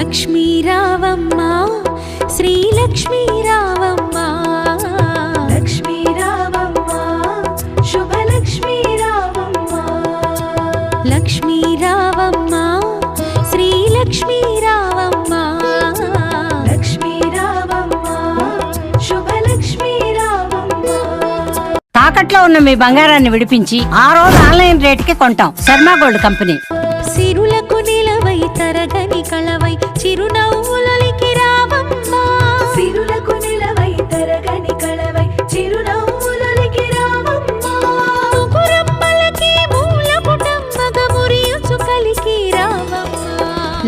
లక్ష్మీ రావమ్మ శ్రీలక్ష్మీ రావమ్మ. లక్ష్మీ రావమ్మ శుభలక్ష్మీ రావమ్మ. లక్ష్మీ రావమ్మ శ్రీలక్ష్మీ రావమ్మ. లక్ష్మీ రావమ్మ శుభలక్ష్మీ రావమ్మ. తాకట్లో ఉన్న మీ బంగారాన్ని విడిపించి ఆ రోజు ఆన్లైన్ రేటుకి కొంటాం. Sharma gold company. సిరులకు నిలవై తరగని కళవై చిరునవ్వులకి రావమ్మ సిరులకు నిలవై తరగని కళవై చిరునవ్వులకి రావమ్మ ముగురమ్మలకి మూలపుటమ్మగ మురియుచు కలికి రావమ్మ.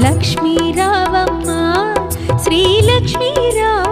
లక్ష్మీ రావమ్మ శ్రీలక్ష్మీ రావమ్మ